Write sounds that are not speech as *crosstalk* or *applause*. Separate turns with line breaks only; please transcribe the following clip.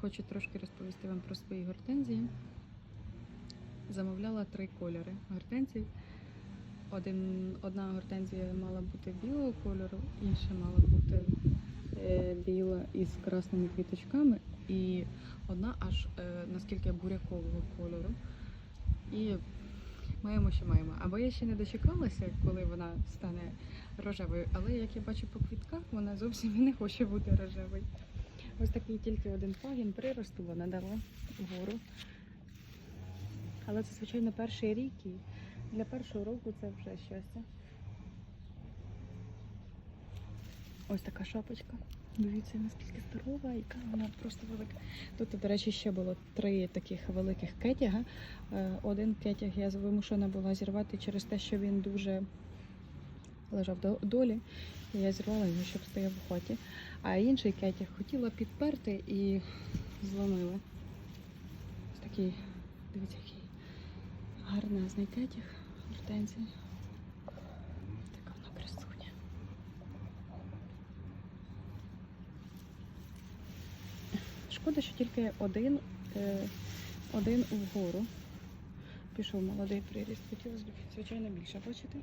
Хочу трошки розповісти вам про свої гортензії. Замовляла три кольори гортензій. Один, одна гортензія мала бути білого кольору, інша мала бути е, біла із красними квіточками, і одна аж е, наскільки бурякового кольору. І маємо, що маємо. Або я ще не дочекалася, коли вона стане рожевою, але як я бачу по квітках, вона зовсім *laughs* не хоче бути рожевою. Ось такий тільки один пагін приросту вона дала вгору. Але це, звичайно, перший рік і для першого року це вже щастя. Ось така шапочка. Дивіться, наскільки здорова, яка вона просто велика. Тут, до речі, ще було три таких великих кетяга. Е, Один кетяг я вимушена була зірвати через те, що він дуже лежав до- долі. Я зірвала його, щоб стояв у хаті. А інший кетяг хотіла підперти і зломила. Ось такий, дивіться, який гарний кетяг гортензії. Така вона красуня. Шкода, що тільки один, е, один вгору. Пішов молодий приріст. Хотілося б, звичайно, більше бачити.